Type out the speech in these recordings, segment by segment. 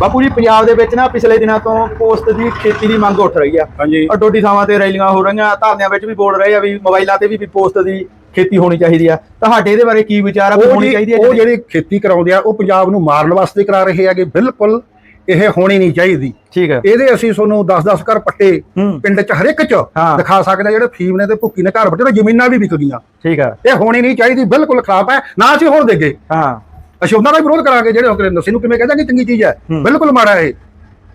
ਬਾਪੂ ਜੀ ਪੰਜਾਬ ਦੇ ਵਿੱਚ ਨਾ ਪਿਛਲੇ ਦਿਨਾਂ ਤੋਂ ਪੋਸਟ ਦੀ ਖੇਤੀ ਦੀ ਮੰਗ ਉੱਠ ਰਹੀ ਆ। ਹਾਂਜੀ। ਅਡੋਡੀ ਥਾਵਾਂ ਤੇ ਰੈਲੀਆਂ ਹੋ ਰਹੀਆਂ ਧਰਨਿਆਂ ਵਿੱਚ ਵੀ ਬੋਲ ਰਹੇ ਆ ਵੀ ਮੋਬਾਈਲਾਂ ਤੇ ਵੀ ਵੀ ਪੋਸਟ ਦੀ ਖੇਤੀ ਹੋਣੀ ਚਾਹੀਦੀ ਆ। ਤੁਹਾਡੇ ਇਹਦੇ ਬਾਰੇ ਕੀ ਵਿਚਾਰ ਆ ਉਹ ਹੋਣੀ ਚਾਹੀਦੀ ਉਹ ਹੈ ਜਿਹੜੀ ਖੇਤੀ ਕਰਾਉਂਦੇ ਆ ਉਹ ਪੰਜਾਬ ਨੂੰ ਮਾਰਨ ਵਾਸਤੇ ਕਰਾ ਰਹੇ ਹੈਗੇ। ਬਿਲਕੁਲ ਇਹ ਹੋਣੀ ਨਹੀਂ ਚਾਹੀਦੀ। ਠੀਕ ਹੈ ਇਹਦੇ ਅਸੀਂ ਤੁਹਾਨੂੰ 10-10 ਘਰ ਪੱਟੇ ਹੂੰ। ਪਿੰਡ 'ਚ ਹਰ ਇੱਕ 'ਚ ਹਾਂ। ਦਿਖਾ ਸਕਦੇ ਆ ਜਿਹੜੇ ਫੀਮ ਨੇ ਤੇ ਭੁੱਕੀ ਨੇ ਘਰ ਬੱਟੇ ਤੇ ਜ਼ਮੀਨਾਂ ਵੀ ਵਿਕ ਗਈਆਂ। ਠੀਕ ਆ। ਇਹ ਹੋਣੀ ਨਹੀਂ ਚਾਹੀਦੀ ਬਿਲਕੁਲ ਖਰਾਬ ਹੈ। ਨਾ ਅਸੀਂ ਹੋਣ ਦੇਗੇ। ਹਾਂ। ਅਸੀਂ ਉਹਨਾਂ ਦਾ ਵਿਰੋਧ ਕਰਾਂਗੇ ਜਿਹੜੇ ਹੋਕਰੇ ਨਸ਼ੇ ਨੂੰ ਕਿਵੇਂ ਕਹਿੰਦਾ ਕਿ ਚੰਗੀ ਚੀਜ਼ ਹੈ। ਹੂੰ। ਬਿਲਕੁਲ ਮਾੜਾ ਹੈ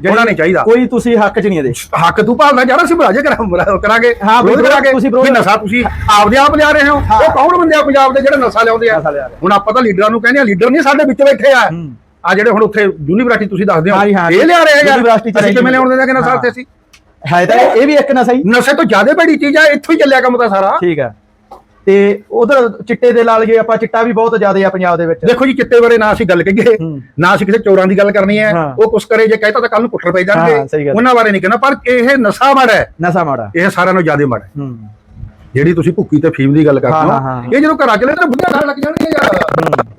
ਹੋਣਾ ਨਹੀਂ ਚਾਹੀਦਾ। ਕੋਈ ਤੁਸੀਂ ਹੱਕ ਚ ਨਹੀਂ ਇਹਦੇ। ਹੱਕ ਤੂੰ ਭਾਲਦਾ ਯਾਰ ਅਸੀਂ ਬਰਾਜੇ ਕਰਾਂਗੇ। ਹਾਂ, ਕਰਾਂਗੇ। ਤੁਸੀਂ ਨਸ਼ਾ ਤੁਸੀਂ ਆਪਦੇ ਆਪ ਲਿਆ ਰਹੇ ਹੋ। ਹਾਂ। ਉਹ ਕੌਣ ਬੰਦੇ ਆ ਪੰਜਾਬ ਦੇ ਜਿਹੜੇ ਨਸ਼ਾ ਲਿਆਉਂਦੇ ਆ? ਨਸ਼ਾ। ਹੁਣ ਆਪਾਂ ਤਾਂ ਲੀਡਰਾਂ ਨੂੰ ਕਹਿੰਦੇ ਆ ਲੀਡਰ ਨਹੀਂ ਸਾਡੇ ਵਿੱਚ ਬੈਠੇ ਆ। ਹੂੰ। ਆ ਜਿਹੜੇ ਹੁਣ ਉੱਥੇ ਯੂਨੀਵਰਸਿਟੀ ਤੁਸੀਂ ਦੱਸਦੇ ਹੋ। ਹਾਂ ਹਾਂ। ਇਹ ਲਿਆ ਰਹੇ ਆ ਯਾਰ। ਯੂਨੀਵਰਸਿਟੀ ਕਿਵੇਂ ਲਿਆਉਣ ਦਿੰਦੇ ਕਿ ਨਸ਼ਾ ਹਾਂ। ਇੱਥੇ ਸੀ ਹੈ ਤਾਂ ਇਹ ਇਹ ਵੀ ਇੱਕ ਨਾ ਸਹੀ ਨਸ਼ੇ ਤੋਂ ਜ਼ਿਆਦਾ ਭੈੜੀ ਚੀਜ਼ ਆ ਇੱਥੋਂ ਹੀ ਚੱਲਿਆ ਕੰਮ ਤਾਂ ਸਾਰਾ। ਠੀਕ ਆ ਤੇ ਉਧਰ ਚਿੱਟੇ ਦੇ ਨਾਲ ਜੇ ਆਪਾਂ ਚਿੱਟਾ ਵੀ ਬਹੁਤ ਜ਼ਿਆਦਾ ਆ ਪੰਜਾਬ ਦੇ ਵਿੱਚ। ਦੇਖੋ ਜੀ ਚਿੱਟੇ ਬਾਰੇ ਨਾ ਅਸੀਂ ਗੱਲ ਕਹੀਏ ਹੂੰ। ਨਾ ਅਸੀਂ ਕਿਸੇ ਚੋਰਾਂ ਦੀ ਗੱਲ ਕਰਨੀ ਹੈ। ਹਾਂ। ਉਹ ਕੁਛ ਕਰੇ ਜੇ ਕਹਿਤਾ ਤਾਂ ਕੱਲ ਨੂੰ ਪੁੱਠਰ ਪੈ ਹਾਂ, ਜਾਣਗੇ। ਉਹਨਾਂ ਬਾਰੇ ਨਹੀਂ ਕਹਿਣਾ ਪਰ ਇਹ ਨਸ਼ਾ ਮਾੜਾ ਹੈ। ਨਸ਼ਾ ਮਾੜਾ ਇਹ ਸਾਰਿਆਂ ਨਾਲੋਂ ਜ਼ਿਆਦਾ ਮਾੜਾ ਹੈ। ਹੂੰ। ਜਿਹੜੀ ਤੁਸੀਂ ਭੁੱਕੀ ਤੇ ਫੀਮ ਦੀ ਗੱਲ ਕਰਦੇ ਹਾਂ, ਹੋ ਹਾਂ, ਹਾਂ। ਇਹ ਜਦੋਂ ਘਰਾਂ ਚਲੇ ਤਾਂ ਬੁੱਢਾ ਖਾਣ ਲੱਗ ਜਾਣਗੇ ਯਾਰ।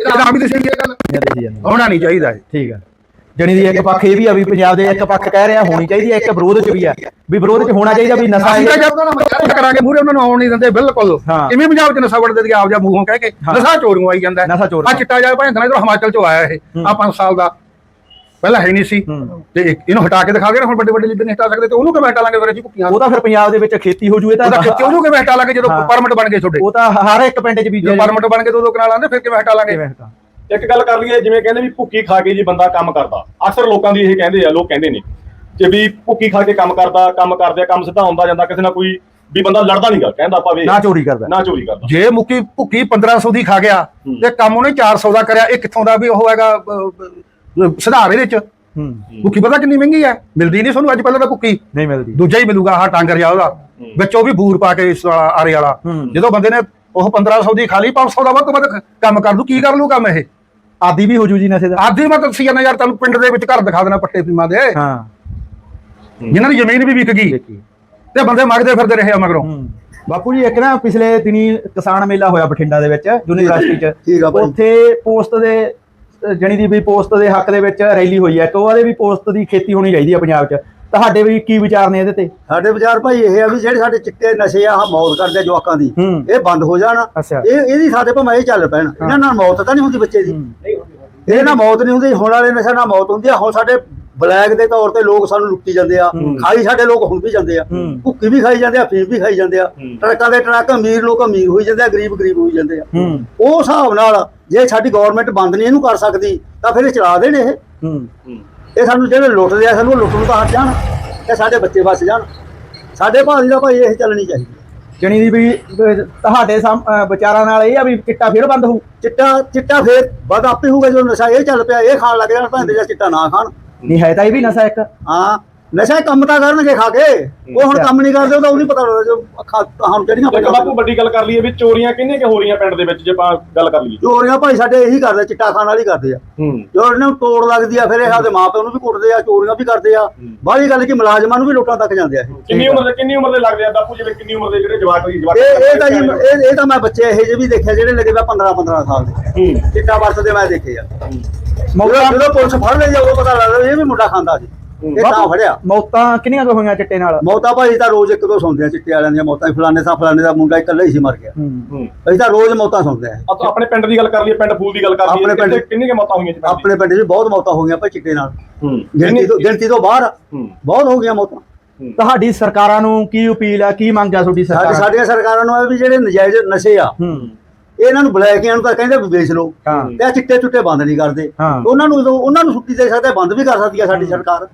ਇਹਦਾ ਆਪ ਹੀ ਹੈ ਗੱਲ। ਹੋਣਾ ਨਹੀਂ ਚਾਹੀਦਾ ਠੀਕ ਆ ਜਣੀ ਦੀ ਇੱਕ ਪੱਖ ਇਹ ਵੀ ਆ ਵੀ ਪੰਜਾਬ ਦੇ ਇੱਕ ਪੱਖ ਕਹਿ ਰਿਹਾ ਹੋਣੀ ਚਾਹੀਦੀ ਹੈ ਇੱਕ ਵਿਰੋਧ ਚ ਵੀ ਆ ਵੀ ਵਿਰੋਧ ਚ ਹੋਣਾ ਚਾਹੀਦਾ ਵੀ ਨਸ਼ਾ ਅਸੀਂ ਤਾਂ ਇਹ- ਜਦ ਨੂੰ ਕਰਾਂਗੇ ਮੂਰੇ ਉਹਨਾਂ ਨੂੰ ਆਉਣ ਨਹੀਂ ਦਿੰਦੇ ਬਿਲਕੁਲ। ਕਿਵੇਂ ਪੰਜਾਬ 'ਚ ਨਸ਼ਾ ਵੜਦੇ ਦੀ ਆਪ ਜਾ ਮੂੰਹੋਂ ਕਹਿ ਕੇ। ਨਸ਼ਾ ਚੋਰੀਆਂ ਆਈ ਜਾਂਦਾ ਚੋਰ ਆ ਚਿੱਟਾ ਜਾ ਭਾਂ ਇਧਰ ਹਿਮਾਚਲ 'ਚੋਂ ਆਇਆ ਇਹ। ਆ 5 ਸਾਲ ਦਾ ਪਹਿਲਾਂ ਹੈ ਨਹੀਂ ਸੀ। ਤੇ ਇਹਨੂੰ ਹਟਾ ਕੇ ਦਿਖਾ ਕੇ ਹੁਣ ਵੱਡੇ ਵੱਡੇ ਲੀਡਰ ਨਹੀਂ ਹਟਾ ਸਕਦੇ ਤੇ ਉਹਨੂੰ ਕਿਵੇਂ ਹਟਾ ਲਾਂਗੇ ਫਿਰ ਅਸੀਂ ਭੁੱਕੀਆਂ ਉਹ ਤਾਂ ਫਿਰ ਪੰਜਾਬ ਦੇ ਵਿੱਚ ਖੇਤੀ ਹੋ ਜੂ ਇਹ ਤਾਂ ਉਹਦਾ ਖਿੱਚ ਉਹਨੂੰ ਕਿਵੇਂ ਹਟਾ ਲਾਂਗੇ ਜਦੋਂ। ਪਰਮਿਟ ਬਣ ਗਏ ਤੁਹਾਡੇ ਉਹ ਤਾਂ ਹਰ ਇੱਕ ਪਿੰਡ ਚ ਜਦੋਂ ਪਰਮਿਟ ਬਣ ਗਏ ਦੋ ਦੋ ਕਨਾਲ ਆਂਦੇ ਫਿਰ ਕਿਵੇਂ ਹਟਾ ਲਾਂਗੇ ਇੱਕ ਗੱਲ ਕਰ ਲਈਏ ਜਿਵੇਂ ਕਹਿੰਦੇ ਵੀ ਭੁੱਕੀ ਖਾ ਕੇ ਜੀ ਬੰਦਾ ਕੰਮ ਕਰਦਾ। ਅਕਸਰ ਲੋਕਾਂ ਦੀ ਇਹ ਕਹਿੰਦੇ ਆ ਲੋਕ ਕਹਿੰਦੇ ਨੇ ਕਿ ਵੀ ਭੁੱਕੀ ਖਾ ਕੇ ਕੰਮ ਕਰਦਾ ਕੰਮ ਕਰਦੇ ਕੰਮ ਸਿੱਧਾ ਹੁੰਦਾ ਜਾਂਦਾ ਕਿਸੇ ਨਾਲ ਕੋਈ ਵੀ ਬੰਦਾ ਲੜਦਾ ਨਹੀਂਗਾ ਕਹਿੰਦਾ ਆਪਾਂ ਵੇ ਨਾ ਚੋਰੀ ਕਰਦਾ। ਨਾ ਚੋਰੀ ਕਰਦਾ। ਜੇ ਮੁੱਕੀ ਭੁੱਕੀ 1500 ਦੀ ਖਾ ਗਿਆ। ਤੇ ਕੰਮ ਉਹਨੇ 400 ਦਾ ਕਰਿਆ ਇਹ ਕਿੱਥੋਂ ਦਾ ਵੀ ਉਹ ਹੈਗਾ ਸੁਧਾਰ ਇਹਦੇ ਚ? ਹੂੰ। ਭੁੱਕੀ ਪਤਾ ਕਿੰਨੀ ਮਹਿੰਗੀ ਹੈ? ਮਿਲਦੀ ਨਹੀਂ ਤੁਹਾਨੂੰ ਅੱਜ ਪਹਿਲਾਂ ਤਾਂ ਭੁੱਕੀ ਨਹੀਂ ਮਿਲਦੀ। ਦੂਜਾ ਹੀ ਮਿਲੂਗਾ ਆਹ ਟਾਂਗਰ ਜਾ ਉਹਦਾ। ਵਿੱਚ ਉਹ ਵੀ ਬੂਰ ਪਾ ਕੇ ਇਸ ਵਾਲਾ ਆਰੇ ਵਾਲਾ। ਜਦੋਂ ਬੰਦੇ ਨੇ ਉਹ 1500 ਦੀ ਖਾ ਲਈ 500 ਦਾ ਵੱਧ ਤੋਂ ਵੱਧ ਕੰਮ ਕਰ ਦੂ ਕੀ ਕਰ ਲੂ ਕੰਮ ਇਹ? ਆਦੀ ਵੀ ਹੋ ਜੂ ਜੀ ਨਸ਼ੇ ਦਾ। ਆਦੀ ਮੈਂ ਤਾਂ ਦੱਸੀ ਜਾਂਦਾ ਯਾਰ ਤੁਹਾਨੂੰ ਪਿੰਡ ਦੇ ਵਿੱਚ ਘਰ ਦਿਖਾ ਦੇਣਾ ਪੱਟੇ ਪੀਮਾਂ ਦੇ। ਹਾਂ। ਜਿਨ੍ਹਾਂ ਦੀ ਜ਼ਮੀਨ ਵੀ ਵਿਕ ਗਈ। ਦੇਖੀ ਤੇ ਬੰਦੇ ਮੰਗਦੇ ਫਿਰਦੇ ਰਹੇ ਆ ਮਗਰੋਂ। ਹੂੰ। ਬਾਪੂ ਜੀ ਇੱਕ ਨਾ ਪਿਛਲੇ ਦਿਨੀ ਕਿਸਾਨ ਮੇਲਾ ਹੋਇਆ ਬਠਿੰਡਾ ਦੇ ਵਿੱਚ ਯੂਨੀਵਰਸਿਟੀ ਚ। ਠੀਕ ਆ ਭਾਈ। ਉੱਥੇ ਪੋਸਟ ਦੇ ਜਣੀ ਦੀ ਵੀ ਪੋਸਟ ਦੇ ਹੱਕ ਦੇ ਵਿੱਚ ਰੈਲੀ ਹੋਈ ਹੈ ਇੱਕ ਉਹਦੇ ਵੀ ਪੋਸਟ ਦੀ ਖੇਤੀ ਹੋਣੀ ਚਾਹੀਦੀ ਹੈ ਪੰਜਾਬ ਚ। ਤੁਹਾਡੇ ਵੀ ਕੀ ਵਿਚਾਰ ਨੇ ਇਹਦੇ ਤੇ? ਸਾਡੇ ਵਿਚਾਰ ਭਾਈ ਇਹ ਆ ਵੀ ਜਿਹੜੇ ਸਾਡੇ ਚਿੱਟੇ ਨਸ਼ੇ ਆ ਆਹ ਮੌਤ ਕਰਦੇ ਜਵਾਕਾਂ ਦੀ ਹੂੰ। ਇਹ ਬੰਦ ਹੋ ਜਾਣ। ਅੱਛਾ। ਇਹ ਇਹਦੀ ਸਾਡੇ ਭਾਵੇਂ ਇਹ ਚੱਲ ਪੈਣ। ਇਹਨਾਂ ਨਾਲ ਮੌਤ ਤਾਂ ਨਹੀਂ ਹੁੰਦੀ ਬੱਚੇ ਦੀ। ਇਹ ਨਾਲ ਮੌਤ ਨਹੀਂ ਹੁੰਦੀ ਹੁਣ ਵਾਲੇ ਨਸ਼ੇ ਨਾਲ ਮੌਤ ਹੁੰਦੀ ਆ। ਹੁਣ ਸਾਡੇ ਬਲੈਕ ਦੇ ਤੌਰ ਤੇ ਲੋਕ ਸਾਨੂੰ ਲੁੱਟੀ ਜਾਂਦੇ ਆ। ਖਾਈ ਸਾਡੇ ਲੋਕ ਹੁਣ ਵੀ ਜਾਂਦੇ ਆ। ਹੂੰ। ਭੁੱਕੀ ਵੀ ਖਾਈ ਜਾਂਦੇ ਆ ਫੀਮ ਵੀ ਖਾਈ ਜਾਂਦੇ ਆ। ਟਰੱਕਾਂ ਦੇ ਟਰੱਕ ਅਮੀਰ ਲੋਕ ਅਮੀਰ ਹੋਈ ਜਾਂਦੇ ਆ ਗਰੀਬ ਗਰੀਬ ਹੋਈ ਜਾਂਦੇ ਆ। ਹੂੰ। ਉਹ ਹਿਸਾਬ ਨਾਲ ਜੇ ਸਾਡੀ ਗਵਰਨਮੈਂਟ ਬੰਦ ਨਹੀਂ ਇਹਨੂੰ ਕਰ ਸਕਦੀ ਤਾਂ ਫਿਰ ਇਹ ਚਲਾ ਦੇਣ ਇਹ। ਹੂੰ। ਇਹ ਸਾਨੂੰ ਜਿਹੜੇ ਲੁੱਟਦੇ ਆ ਸਾਨੂੰ ਲੁੱਟਣ ਤੋਂ ਹਟ ਜਾਣ ਤੇ ਸਾਡੇ ਬੱਚੇ ਬਚ ਜਾਣ। ਸਾਡੇ ਭਾਜੀ ਦਾ ਭਾਈ ਇਹ ਚੱਲਣੀ ਚਾਹੀਦੀ ਜਣੀ ਦੀ ਵੀ ਤੁਹਾਡੇ ਸਾਹਮ- ਵਿਚਾਰਾਂ ਨਾਲ ਇਹ ਆ ਵੀ ਚਿੱਟਾ ਫਿਰ ਬੰਦ ਹੋਊ? ਚਿੱਟਾ ਚਿੱਟਾ ਫੇਰ ਵੱਧ ਆਪੇ ਹੋਊਗਾ ਜਦੋਂ ਨਸ਼ਾ ਇਹ ਚੱਲ ਪਿਆ ਇਹ ਖਾਣ ਲੱਗ ਜਾਣ ਭਾਂਦੇ ਜਾਂ ਚਿੱਟਾ ਨਾ ਖਾਣ। ਨਹੀਂ ਹੈ ਤਾਂ ਇਹ ਵੀ ਨਸ਼ਾ ਇੱਕ। ਹਾਂ। ਨਸ਼ਾ ਕੰਮ ਤਾਂ ਕਰਨਗੇ ਖਾ ਕੇ। ਉਹ ਹੁਣ ਕੰਮ ਨਹੀਂ ਕਰਦੇ ਉਹਦਾ ਉਹ ਨਹੀਂ ਪਤਾ ਲੱਗਦਾ ਜੋ ਅੱਖਾਂ ਨੂੰ ਜਿਹੜੀਆਂ ਇੱਕ ਬਾਪੂ ਵੱਡੀ ਗੱਲ ਕਰ ਲਈਏ ਵੀ ਚੋਰੀਆਂ ਕਿੰਨੀਆਂ ਕਿ ਹੋ ਰਹੀਆਂ ਪਿੰਡ ਦੇ ਵਿੱਚ ਜੇ ਆਪਾਂ ਗੱਲ ਕਰ ਲਈਏ। ਚੋਰੀਆਂ ਭਾਈ ਸਾਡੇ ਇਹੀ ਕਰਦੇ ਚਿੱਟਾ ਖਾਣ ਵਾਲੀ ਕਰਦੇ ਆ। ਜੋ ਇਹਨਾਂ ਨੂੰ ਤੋੜ ਲੱਗਦੀ ਆ ਫਿਰ ਇਹ ਆਪਦੇ ਮਾਪਿਆਂ ਨੂੰ ਵੀ ਕੁੱਟਦੇ ਆ ਚੋਰੀਆਂ ਵੀ ਕਰਦੇ ਆ। ਬਾਹਲੀ ਗੱਲ ਕਿ ਮੁਲਾਜ਼ਮਾਂ ਨੂੰ ਵੀ ਲੋਟਾਂ ਤੱਕ ਜਾਂਦੇ ਆ ਕਿੰਨੀ ਉਮਰ ਦੇ ਕਿੰਨੀ ਉਮਰ ਦੇ ਲੱਗਦੇ ਆ ਬਾਪੂ ਜਿਵੇਂ ਕਿੰਨੀ ਉਮਰ ਦੇ ਜਿਹੜੇ ਜਵਾਕ ਦੀ ਜਵਾਕ ਇਹ ਤਾਂ ਜੀ ਇਹ ਤਾਂ ਮੈਂ ਬੱਚੇ ਇਹੋ ਜਿਹੇ ਵੀ ਦੇਖੇ ਜਿਹੜੇ ਲੱਗੇ ਵਾ 15 15 ਸਾਲ ਦੇ। ਹੂੰ। ਚਿੱਟਾ ਵਰਤਦੇ ਮੈਂ ਦੇਖੇ ਆ। ਮੌਤਾਂ ਜਦੋਂ ਪੁਲਿਸ ਫੜ ਲਈ ਉਦੋਂ ਪਤਾ ਲੱਗਦਾ ਇਹ ਵੀ ਮੁੰਡਾ ਖਾਂਦਾ ਸੀ। ਇਹ ਤਾਂ ਫੜਿਆ। ਮੌਤਾਂ ਕਿੰਨੀਆਂ ਕੁ ਹੋਈਆਂ ਚਿੱਟੇ ਨਾਲ? ਮੌਤਾਂ ਭਾਈ ਤਾਂ ਰੋਜ਼ ਇੱਕ ਦੋ ਸੁਣਦੇ ਆ ਚਿੱਟੇ ਵਾਲਿਆਂ ਦੀਆਂ ਮੌਤਾਂ। ਫਲਾਣੇ ਸਾਹ ਫਲਾਣੇ ਦਾ ਮੁੰਡਾ ਇਕੱਲਾ ਹੀ ਸੀ ਮਰ ਗਿਆ। ਹੂੰ। ਹੂੰ। ਅਸੀਂ ਤਾਂ ਰੋਜ਼ ਮੌਤਾਂ ਸੁਣਦੇ ਆ ਆਪਾਂ ਆਪਣੇ ਪਿੰਡ ਦੀ ਗੱਲ ਕਰ ਲਈਏ ਪਿੰਡ ਫੂਲ ਦੀ ਗੱਲ ਕਰ ਲਈਏ ਆਪਣੇ ਪਿੰਡ- ਕਿੰਨੇ ਕਿੰਨੀਆਂ ਕੁ ਮੌਤਾਂ ਹੋਈਆਂ ਜੀ ਪਿੰਡ ਦੀ? ਆਪਣੇ ਪਿੰਡ 'ਚ ਬਹੁਤ ਮੌਤਾਂ ਹੋ ਗਈਆਂ ਭਾਈ ਚਿੱਟੇ ਨਾਲ। ਹੂੰ। ਗਿਣਤੀ ਤੋਂ ਗਿਣਤੀ ਤੋਂ ਬਾਹਰ ਬਹੁਤ ਹੋ ਗਈਆਂ ਮੌਤਾਂ। ਤੁਹਾਡੀ ਸਰਕਾਰਾਂ ਨੂੰ ਕੀ ਅਪੀਲ ਆ ਕੀ ਮੰਗ ਆ ਤੁਹਾਡੀ ਸਰਕਾਰ? ਸਾਡੀਆਂ ਸਰਕਾਰਾਂ ਨੂੰ ਇਹ ਵੀ ਜਿਹੜੇ ਨਜਾਇਜ਼ ਨਸ਼ੇ ਆ ਹੂੰ। ਇਹਨਾਂ ਨੂੰ ਬਲੈਕੀਆਂ ਨੂੰ ਤਾਂ ਕਹਿੰਦੇ ਵੀ ਵੇਚ ਲਓ। ਹਾਂ। ਤੇ ਆ ਚਿੱਟੇ ਚੁੱਟੇ ਬੰਦ ਨਹੀਂ ਕਰਦੇ। ਹਾਂ। ਉਹਨਾਂ ਨੂੰ ਉਦੋਂ- ਉਹਨਾਂ ਨੂੰ ਛੁੱਟੀ ਦੇ ਸਕਦੇ ਬੰਦ ਵੀ ਕਰ ਸਕਦੀ ਆ ਸਾਡੀ ਸਰਕਾਰ।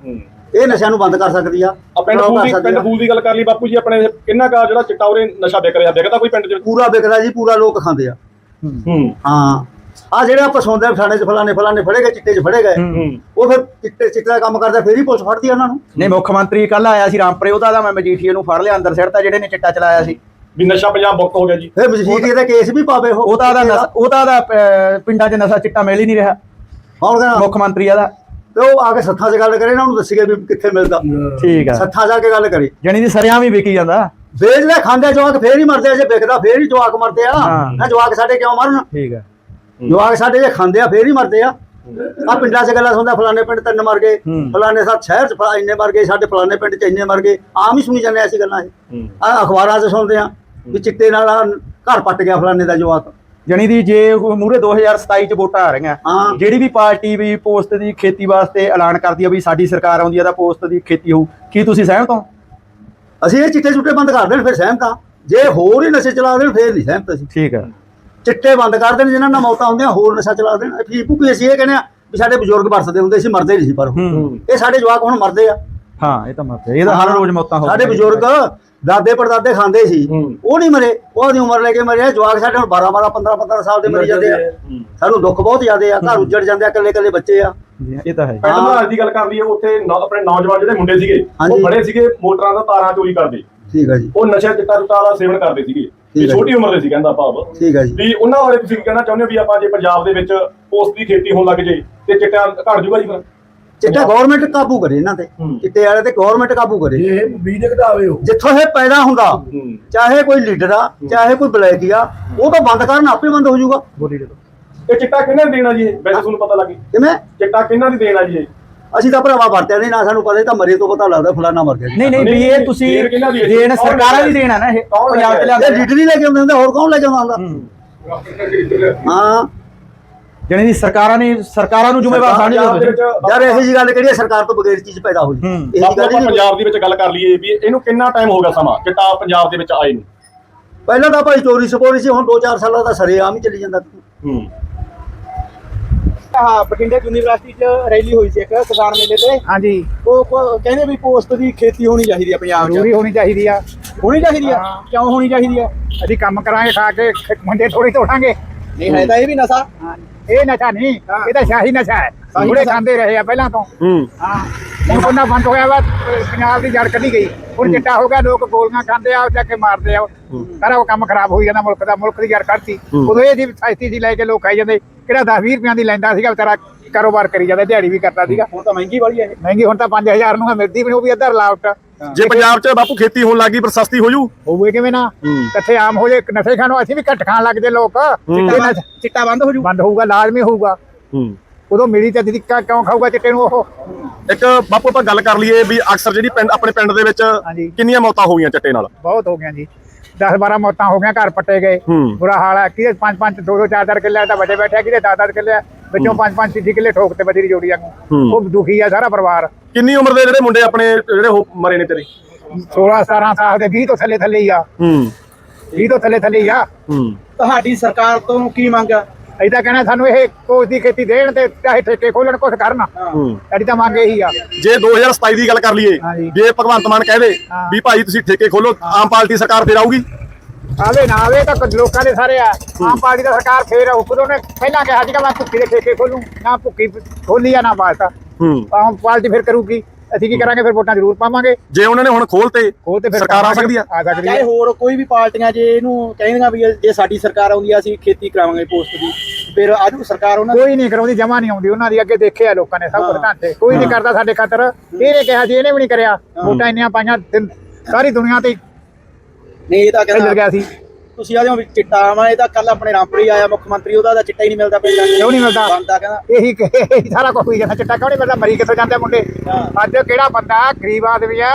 ਇਹ ਨਸ਼ਿਆਂ ਨੂੰ ਬੰਦ ਕਰ ਸਕਦੀ ਆ। ਆ ਪਿੰਡ ਫੂਲ ਕਰ ਦੀ ਸਕਦੀ ਪਿੰਡ ਆ। ਫੂਲ ਦੀ ਗੱਲ ਕਰ ਲਈ ਬਾਪੂ ਜੀ ਆਪਣੇ ਕਿੰਨਾ ਕਾ ਜਿਹੜਾ ਚਿੱਟਾ ਉਰੇ ਨਸ਼ਾ ਵਿਕ ਰਿਹਾ ਵਿਕਦਾ ਕੋਈ ਪਿੰਡ 'ਚ? ਪੂਰਾ ਵਿਕਦਾ ਜੀ ਪੂਰਾ ਲੋਕ ਖਾਂਦੇ ਆ। ਹੂੰ। ਹਾਂ। ਆ ਜਿਹੜੇ ਆਪਾਂ ਸੁਣਦੇ ਆ ਫਲਾਣੇ ਚ ਫਲਾਣੇ ਫਲਾਣੇ ਫੜੇ ਗਏ ਚਿੱਟੇ ਚ ਫੜੇ ਗਏ। ਹੂੰ। ਉਹ ਫਿਰ ਚਿੱਟੇ ਚਿੱਟੇ ਦਾ ਕੰਮ ਕਰਦਾ ਫੇਰ ਹੀ ਪੁਲਿਸ ਫੜਦੀ ਆ ਉਹਨਾਂ ਨੂੰ। ਨਹੀਂ ਮੁੱਖ ਮੰਤਰੀ ਕੱਲ ਆਇਆ ਸੀ ਰਾਮਪੁਰੇ ਉਹਦਾ ਤਾਂ ਮੈਂ ਮਜੀਠੀਏ ਨੂੰ ਫੜ ਲਿਆ ਅੰਦਰ ਸਿੱਟਤਾ ਜਿਹੜੇ ਨੇ ਚਿੱਟਾ ਚਲਾਇਆ ਸੀ। ਵੀ ਨਸ਼ਾ ਪੰਜਾਬ ਮੁਕਤ ਹੋ ਗਿਆ ਜੀ। ਫਿਰ ਮਜੀਠੀਏ ਦਾ ਕੇਸ ਵੀ ਪਾਵੇ ਉਹ। ਉਹਦਾ ਦਾ ਨਸ਼ਾ ਉਹਦਾ ਦਾ ਪਿੰਡਾਂ 'ਚ ਨਸ਼ਾ ਚਿੱਟਾ ਮਿਲ ਹੀ ਨਹੀਂ ਰਿਹਾ। ਹੁਣ ਕਹਿੰਦਾ? ਮੁੱਖ ਮੰਤਰੀ ਇਹਦਾ ਤੇ ਉਹ ਆ ਕੇ ਸੱਥਾਂ 'ਚ ਗੱਲ ਕਰੇ ਨਾ ਉਹਨੂੰ ਦੱਸੀਏ ਵੀ ਕਿੱਥੇ ਮਿਲਦਾ। ਠੀਕ ਆ। ਸੱਥਾਂ ਜਾ ਕੇ ਗੱਲ ਕਰੇ। ਜਣੀ ਦੀ ਸਰਿਆਂ ਵੀ ਵਿਕੀ ਜਾਂਦਾ। ਵੇਚਦੇ ਖਾਂਦੇ ਜਵਾਕ ਫੇਰ ਹੀ ਮਰਦੇ ਆ ਜੇ ਵਿਕਦਾ ਫੇਰ ਹੀ ਜਵਾਕ ਮਰਦੇ ਆ। ਹਾਂ। ਨਾ ਜਵਾਕ ਸਾਡੇ ਕਿਉਂ ਮਰਨ? ਠੀਕ ਆ। ਜਵਾਕ ਸਾਡੇ ਜੇ ਖਾਂਦੇ ਆ ਫੇਰ ਹੀ ਮਰਦੇ ਆ। ਆ ਪਿੰਡਾਂ 'ਚ ਗੱਲਾਂ ਸੁਣਦਾ ਫਲਾਣੇ ਪਿੰਡ ਤਿੰਨ ਮਰ ਗਏ। ਫਲਾਣੇ ਸਾਹਿਬ ਸ਼ਹਿਰ 'ਚ ਫਲਾ- ਇੰਨੇ ਮਰ ਗਏ ਸਾਡੇ ਫਲਾਣੇ ਪਿੰਡ 'ਚ ਇੰਨੇ ਮਰ ਗਏ। ਆਮ ਹੀ ਸੁਣੀ ਜਾਂਦੇ ਆ ਅਸੀਂ ਗੱਲਾਂ ਇਹ। ਆ ਅਖਬਾਰਾਂ 'ਚ ਸੁਣਦੇ ਆ। ਵੀ ਚਿੱਟੇ ਨਾਲ ਆਹ ਘਰ ਪੱਟ ਗਿਆ ਫਲਾਣੇ ਦਾ ਜਵਾਕ। ਜਣੀ ਦੀ ਜੇ ਮੂਰੇ 2027 ਚ ਵੋਟਾਂ ਆ ਰਹੀਆਂ ਹਾਂ। ਜਿਹੜੀ ਵੀ ਪਾਰਟੀ ਵੀ ਪੋਸਟ ਦੀ ਖੇਤੀ ਵਾਸਤੇ ਐਲਾਨ ਕਰਦੀ ਆ ਵੀ ਸਾਡੀ ਸਰਕਾਰ ਆਉਂਦੀ ਆ ਤਾਂ ਪੋਸਟ ਦੀ ਖੇਤੀ ਹੋਊ ਕੀ ਤੁਸੀਂ ਸਹਿਮਤ ਹੋ? ਅਸੀਂ ਇਹ ਚਿੱਟੇ ਚੁੱਟੇ ਬੰਦ ਕਰ ਦੇਣ ਫਿਰ ਸਹਿਮਤ ਆ। ਜੇ ਹੋਰ ਹੀ ਨਸ਼ੇ ਚਲਾ ਦੇਣ ਫਿਰ ਨਹੀਂ ਸਹਿਮਤ ਅਸੀਂ। ਠੀਕ ਹੈ ਚਿੱਟੇ ਬੰਦ ਕਰ ਦੇਣ ਜਿਨ੍ਹਾਂ ਨਾਲ ਮੌਤਾਂ ਹੁੰਦੀਆਂ ਹੋਰ ਨਸ਼ਾ ਚਲਾ ਦੇਣ। ਫੀ ਭੁੱਕੀ ਅਸੀਂ ਇਹ ਕਹਿੰਦੇ ਆ ਵੀ ਸਾਡੇ ਬਜ਼ੁਰਗ ਵਰਸਦੇ ਹੁੰਦੇ ਸੀ ਮਰਦੇ ਨਹੀਂ ਸੀ ਪਰ। ਹੂੰ। ਇਹ ਸਾਡੇ ਜਵਾਕ ਹੁਣ ਮਰਦੇ ਆ। ਹਾਂ ਇਹ ਤਾਂ ਮਤ ਇਹ ਤਾਂ ਹਰ ਰੋਜ਼ ਮੌਤਾਂ ਹੋ ਸਾਡੇ ਬਜ਼ੁਰਗ ਦਾਦੇ ਪੜਦਾਦੇ ਖਾਂਦੇ ਸੀ। ਹੂੰ। ਉਹ ਨਹੀਂ ਮਰੇ ਉਹਦੀ ਉਮਰ ਲੈ ਕੇ ਮਰੇ ਆ। ਜਵਾਕ ਸਾਡੇ ਹੁਣ 12 12 15 15 ਸਾਲ ਦੇ ਮਰੀ ਜਾਂਦੇ ਆ। ਸਾਨੂੰ ਦੁੱਖ ਬਹੁਤ ਜ਼ਿਆਦੇ ਆ ਘਰ ਉੱਜੜ ਜਾਂਦੇ ਆ ਇਕੱਲੇ ਇਕੱਲੇ ਬੱਚੇ ਆ। ਇਹ ਤਾਂ ਹੈ। ਪਿੰਡ ਮਹਾਰਾਜ ਦੀ ਗੱਲ ਕਰ ਲਈਏ ਉੱਥੇ ਆਪਣੇ ਨੌਜਵਾਨ ਜਿਹੜੇ ਮੁੰਡੇ ਸੀਗੇ ਉਹ। ਬੜੇ ਸੀਗੇ ਮੋਟਰਾਂ ਦਾ ਤਾਰਾਂ ਚੋਰੀ ਕਰਦੇ। ਠੀਕ ਆ ਜੀ। ਉਹ ਨਸ਼ਾ ਚਿੱਟਾ ਚੁੱਟਾ ਦਾ ਸੇਵਨ ਕਰਦੇ ਸੀਗੇ। ਵੀ ਹੈ। ਛੋਟੀ ਉਮਰ ਦੇ ਸੀ ਕਹਿੰਦਾ ਭਾਵ ਠੀਕ ਆ ਜੀ। ਵੀ ਉਹਨਾਂ ਬਾਰੇ ਤੁਸੀਂ ਕਹਿਣਾ ਚਾਹੁੰਦੇ ਹੋ ਵੀ ਆਪਾਂ ਜੇ ਪੰਜਾਬ ਦੇ ਵਿੱਚ ਪੋਸਟ ਦੀ ਖੇਤੀ ਹੋਣ ਲੱਗ ਜੇ ਤੇ ਚਿੱਟਾ ਘਟ ਜੂਗਾ ਜੀ ਫਿਰ? ਚਿੱਟਾ ਗਵਰਨਮੈਂਟ ਕਾਬੂ ਕਰੇ ਇਹਨਾਂ ਤੇ ਹੂੰ। ਚਿੱਟੇ ਵਾਲੇ ਤੇ ਗਵਰਨਮੰਟ ਕਾਬੂ ਕਰੇ। ਇਹ ਬੀਜ ਘਟਾਵੇ ਉਹ। ਜਿੱਥੋਂ ਇਹ ਪੈਦਾ ਹੁੰਦਾ ਹੂੰ। ਚਾਹੇ ਕੋਈ ਲੀਡਰ ਆ ਚਾਹੇ ਕੋਈ ਬਲੈਕੀ ਆ ਉਹ ਤਾਂ ਬੰਦ ਕਰਨ ਆਪੇ ਬੰਦ ਹੋ ਜਾਊਗਾ। ਇਹ ਚਿੱਟਾ ਕਿਹਨਾਂ ਦੀ ਦੇਣਾ ਜੀ ਇਹ? ਵੈਸੇ ਤੁਹਾਨੂੰ ਪਤਾ ਲੱਗੇ। ਕਿਵੇਂ? ਚਿੱਟਾ ਕਿਹਨਾਂ ਦੀ ਦੇਣਾ ਜੀ ਇਹ? ਅਸੀਂ ਤਾਂ ਭਰਾਵਾ ਵਰਤਿਆ ਨਹੀਂ ਨਾ ਸਾਨੂੰ ਪਤਾ ਇਹ ਤਾਂ ਮਰੇ ਤੋਂ ਪਤਾ ਲੱਗਦਾ ਫਲਾਣਾ ਮਰ ਗਿਆ ਨਹੀਂ ਨਹੀਂ ਵੀ ਇਹ ਤੁਸੀਂ ਦੇਣ ਕਿਹਨਾਂ ਦੀ ਹੈ? ਦੇਣ ਸਰਕਾਰਾਂ ਦੀ ਲੈ ਕੇ ਦੇਣਾ ਨਾ ਇਹ ਕੌਣ ਲੈ ਪੰਜਾਬ ਚ ਲਿਆਂਦਾ ਇਹ ਲੀਡਰ ਹੀ ਲੈ ਕੇ ਆਉਂਦੇ ਹੁੰਦੇ ਹੋਰ ਕੌਣ ਲੈ ਕੇ ਆਉਂਦਾ ਹਾਂ। ਜਣੀ ਦੀ ਸਰਕਾਰਾਂ ਨੇ ਸਰਕਾਰਾਂ ਨੂੰ ਜ਼ਿੰਮੇਵਾਰ ਦੇ ਹੋ ਵਿੱਚ ਯਾਰ ਇਹੋ ਜੀ ਗੱਲ ਕਿਹੜੀ ਹੈ ਸਰਕਾਰ ਤੋਂ ਬਗੈਰ ਚੀਜ਼ ਪੈਦਾ ਹੋ ਜੀ ਹੂੰ। ਇਹ ਗੱਲ ਨਹੀਂ। ਪੰਜਾਬ ਦੀ ਵਿੱਚ ਗੱਲ ਕਰ ਲਈਏ ਵੀ ਇਹਨੂੰ ਕਿੰਨਾ ਟਾਈਮ ਹੋ ਗਿਆ ਸਮਾਂ? ਚਿੱਟਾ ਪੰਜਾਬ ਦੇ ਵਿੱਚ ਆਏ ਨੂੰ? ਪਹਿਲਾਂ ਤਾਂ ਭਾਈ ਚੋਰੀ ਸਪੋਰੀ ਸੀ ਹੁਣ 2-4 ਸਾਲਾਂ ਦਾ ਸਰੇਆਮ ਹੀ ਚੱਲੀ ਜਾਂਦਾ। ਹੂੰ। ਹਾਂ ਬਠਿੰਡੇ ਯੂਨੀਵਰਸਿਟੀ 'ਚ ਰੈਲੀ ਹੋਈ ਸੀ ਇੱਕ ਕਿਸਾਨ ਮੇਲੇ ਤੇ। ਹਾਂਜੀ। ਉਹ ਕਹਿੰਦੇ ਵੀ ਪੋਸਟ ਦੀ ਖੇਤੀ ਹੋਣੀ ਚਾਹੀਦੀ ਆ ਪੰਜਾਬ 'ਚ। ਜ਼ਰੂਰੀ ਹੋਣੀ ਚਾਹੀਦੀ ਆ। ਹੋਣੀ ਚਾਹੀਦੀ ਆ? ਕਿਉਂ ਹੋਣੀ ਚਾਹੀਦੀ ਆ? ਅਸੀਂ ਕੰਮ ਕਰਾਂਗੇ ਖਾ ਕੇ ਮੰਡੇ ਥੋੜੀ ਤੋੜਾਂਗੇ। ਨਹੀਂ ਹੈ ਤਾਂ ਇਹ ਵੀ ਨਸ਼ਾ। ਇਹ ਨਸ਼ਾ ਨਹੀਂ ਇਹ ਤਾਂ ਸ਼ਾਹੀ ਨਸ਼ਾ ਹੈ। ਬੁੜੇ ਖਾਂਦੇ ਰਹੇ ਆ ਪਹਿਲਾਂ ਤੋਂ। ਹੂੰ। ਹਾਂ। ਹੁਣ ਉਹਨਾਂ ਬੰਦ ਹੋਇਆ ਵਾ ਪੰਜਾਬ ਦੀ ਜੜ ਕੱਢੀ ਗਈ। ਹੁਣ ਚਿੱਟਾ ਹੋ ਗਿਆ ਲੋਕ ਗੋਲੀਆਂ ਖਾਂਦੇ ਆ ਜਾ ਕੇ ਮਾਰਦੇ ਆ। ਸਾਰਾ ਉਹ ਕੰਮ ਖਰਾਬ ਹੋਈ ਜਾਂਦਾ ਮੁਲਕ ਦਾ ਮੁਲਕ ਦੀ ਜੜ ਕੱਢਤੀ। ਉਦੋਂ ਇਹ ਸੀ ਸਾਇਸਤੀ ਸੀ ਲੈ ਕੇ ਲੋਕ ਖਾਈ ਜਾਂਦੇ ਕਿਹੜਾ 10 20 ਰੁਪਈਆਂ ਦੀ ਲੈਂਦਾ ਸੀਗਾ ਵਿਚਾਰਾ ਕਾਰੋਬਾਰ ਕਰੀ ਜਾਂਦਾ ਦਿਹਾੜੀ ਵੀ ਕਰਦਾ ਸੀਗਾ। ਹੁਣ ਤਾਂ ਮਹਿੰਗੀ ਵਾਲੀ ਆ ਇਹ। ਮਹਿੰਗੀ ਹੁਣ ਤਾਂ 5000 ਨੂੰ ਮਿਲਦੀ ਵੀ ਉਹ ਵੀ ਅੱਧਾ ਲਾਵਟ ਜੇ ਪੰਜਾਬ 'ਚ ਬਾਪੂ ਖੇਤੀ ਹੋਣ ਲੱਗੀ ਪਰ ਸਸਤੀ ਹੋ ਜੂ। ਹੋਵੇ ਕਿਵੇਂ ਨਾ? ਕਿੱਥੇ ਆਮ ਹੋ ਜੇ ਨਸ਼ੇ ਖਾਣੋਂ ਅਸੀਂ ਵੀ ਘੱਟ ਖਾਣ ਲੱਗਦੇ ਲੋਕ। ਚਿੱਟੇ ਨਸ਼ਾ ਚਿੱਟਾ ਬੰਦ ਹੋ ਜੂ। ਬੰਦ ਹੋਊਗਾ ਲਾਜ਼ਮੀ ਹੋਊਗਾ। ਹੂੰ। ਉਦੋਂ ਮਿਲੀ ਤੇ ਦਿੱਕਾ ਕਿਉਂ ਖਾਊਗਾ ਚਿੱਟੇ ਨੂੰ ਉਹ? ਇੱਕ ਬਾਪੂ ਆਪਾਂ ਗੱਲ ਕਰ ਲਈਏ ਵੀ ਅਕਸਰ ਜਿਹੜੀ ਪਿੰਡ ਆਪਣੇ ਪਿੰਡ ਦੇ ਵਿੱਚ ਹਾਂਜੀ। ਕਿੰਨੀਆਂ ਮੌਤਾਂ ਹੋ ਗਈਆਂ ਚਿੱਟੇ ਨਾਲ? ਬਹੁਤ ਹੋ ਗਿਆ ਜੀ। 10 12 ਮੌਤਾਂ ਹੋ ਗਈਆਂ ਘਰ ਪੱਟੇ ਗਏ। ਬੁਰਾ ਹਾਲ ਹੈ। ਕਿਹਦੇ 5 5 2 2 4 4 ਕਿੱਲੇ ਤਾਂ ਵੱਡੇ ਬੈਠੇ ਕਿਹਦੇ 10 10 ਕਿੱਲੇ ਵਿੱਚੋਂ 5 5 6 ਕਿੱਲੇ ਠੋਕ ਤੇ ਬਜਰੀ ਜੋੜੀ ਵਾਂਗੂ। ਉਹ ਦੁਖੀ ਆ ਸਾਰਾ ਪਰਿਵਾਰ। ਕਿੰਨੀ ਉਮਰ ਦੇ ਜਿਹੜੇ ਮੁੰਡੇ ਆਪਣੇ ਜਿਹੜੇ ਮਰੇ ਨੇ ਤੇਰੇ? 16 17 ਸਾਲ ਦੇ 20 ਤੋਂ ਥੱਲੇ ਥੱਲੇ ਹੀ ਆ। ਹੂੰ। 20 ਤੋਂ ਥੱਲੇ ਥੱਲੇ ਹੀ ਆ। ਹੂੰ। ਤੁਹਾਡੀ ਸਰਕਾਰ ਤੋਂ ਕੀ ਮੰਗ ਆ? ਅਸੀਂ ਤਾਂ ਕਹਿੰਦੇ ਸਾਨੂੰ ਇਹ ਕੋਸ ਦੀ ਖੇਤੀ ਦੇਣ ਤੇ ਚਾਹੇ ਠੇਕੇ ਖੋਲਣ ਕੁਛ ਕਰਨ। ਹੂੰ। ਸਾਡੀ ਤਾਂ ਮੰਗ ਇਹੀ ਆ। ਜੇ 2027 ਦੀ ਗੱਲ ਕਰ ਲਈਏ ਹਾਂਜੀ। ਜੇ ਭਗਵੰਤ ਮਾਨ ਕਹਦੇ ਹਾਂ। ਵੀ ਭਾਈ ਤੁਸੀਂ ਠੇਕੇ ਖੋਲੋ ਆਮ ਪਾਰਟੀ ਸਰਕਾਰ ਫੇਰ ਆਊਗੀ? ਆਵੇ ਨਾ ਆਵੇ ਤਾਂ ਕੁਝ ਲੋਕਾਂ ਦੇ ਸਾਰੇ ਆ। ਆਮ ਪਾਰਟੀ ਦਾ ਸਰਕਾਰ ਫੇਰ ਉਪਰੋਂ ਨੇ ਪਹਿਲਾਂ ਕਿਹਾ ਸੀਗਾ ਮੈਂ ਭੁੱਕੀ ਦੇ ਠੇਕੇ ਖੋਲੂ। ਨਾ ਭੁੱਕੀ ਖੋਲੀ ਆ ਨਾ ਵਾਸਤਾ। ਹੂੰ। ਆਮ ਪਾਰਟੀ ਫਿਰ ਕਰੂਗੀ। ਅਸੀਂ ਕੀ ਕਰਾਂਗੇ? ਫਿਰ ਵੋਟਾਂ ਜ਼ਰੂਰ ਪਾਵਾਂਗੇ। ਜੇ ਉਹਨਾਂ ਨੇ ਹੁਣ ਖੋਲਤੇ ਖੋਲ ਤੇ ਫਿਰ ਸਰਕਾਰ ਆ ਸਕਦੀ ਆ? ਆ ਸਕਦੀ ਚਾਹੇ ਹੈ ਹੋਰ ਕੋਈ ਵੀ ਪਾਰਟੀਆਂ ਜੇ ਇਹਨੂੰ ਕਹਿੰਦੀਆਂ ਵੀ ਇਹ- ਜੇ ਸਾਡੀ ਸਰਕਾਰ ਆਉਂਦੀ ਆ ਅਸੀਂ ਖੇਤੀ ਕਰਾਵਾਂਗੇ ਪੋਸਟ ਦੀ। ਫਿਰ ਆਜੂ ਸਰਕਾਰ ਉਹਨਾਂ ਕੋਈ ਨਹੀਂ ਕਰਾਉਂਦੀ ਜਮਾ ਨਹੀਂ ਆਉਂਦੀ। ਉਹਨਾਂ ਦੀ ਅੱਗੇ ਦੇਖਿਆ ਲੋਕਾਂ ਨੇ ਸਭ ਕੁਝ ਘਾਟੇ ਕੋਈ ਨਹੀਂ ਕਰਦਾ ਸਾਡੇ ਖਾਤਰ। ਇਹਨੇ ਕਿਹਾ ਸੀ ਇਹਨੇ ਵੀ ਨਹੀਂ ਕਰਿਆ। ਵੋਟਾਂ ਇੰਨੀਆਂ ਪਾਈਆਂ ਦਿਨ- ਸਾਰੀ ਦੁਨੀਆ ਤੇ ਨਹੀਂ ਇਹ ਤਾਂ ਕਹਿੰਦਾ ਗਿਆ ਸੀ। ਤੁਸੀਂ ਆਦੇ ਹੋ ਵੀ ਚਿੱਟਾ ਆਵਾ ਇਹ ਤਾਂ ਕੱਲ ਆਪਣੇ ਰਾਮਪੁਰੀ ਆਇਆ ਮੁੱਖ ਮੰਤਰੀ ਉਹਦਾ ਤਾਂ ਚਿੱਟਾ ਹੀ ਨਹੀਂ ਮਿਲਦਾ ਪਿੰਡਾਂ ਕਿਉਂ ਨਹੀਂ ਮਿਲਦਾ? ਬੰਦਾ ਕਹਿੰਦਾ। ਇਹੀ ਸਾਰਾ ਕੁਝ ਹੋਈ ਜਾਂਦਾ ਚਿੱਟਾ ਕਿਉਂ ਨਹੀਂ ਮਿਲਦਾ? ਮਰੀ ਕਿੱਥੋਂ ਜਾਂਦੇ ਮੁੰਡੇ? ਅੱਜ ਕਿਹੜਾ ਬੰਦਾ ਗਰੀਬ ਆਦਮੀ ਆ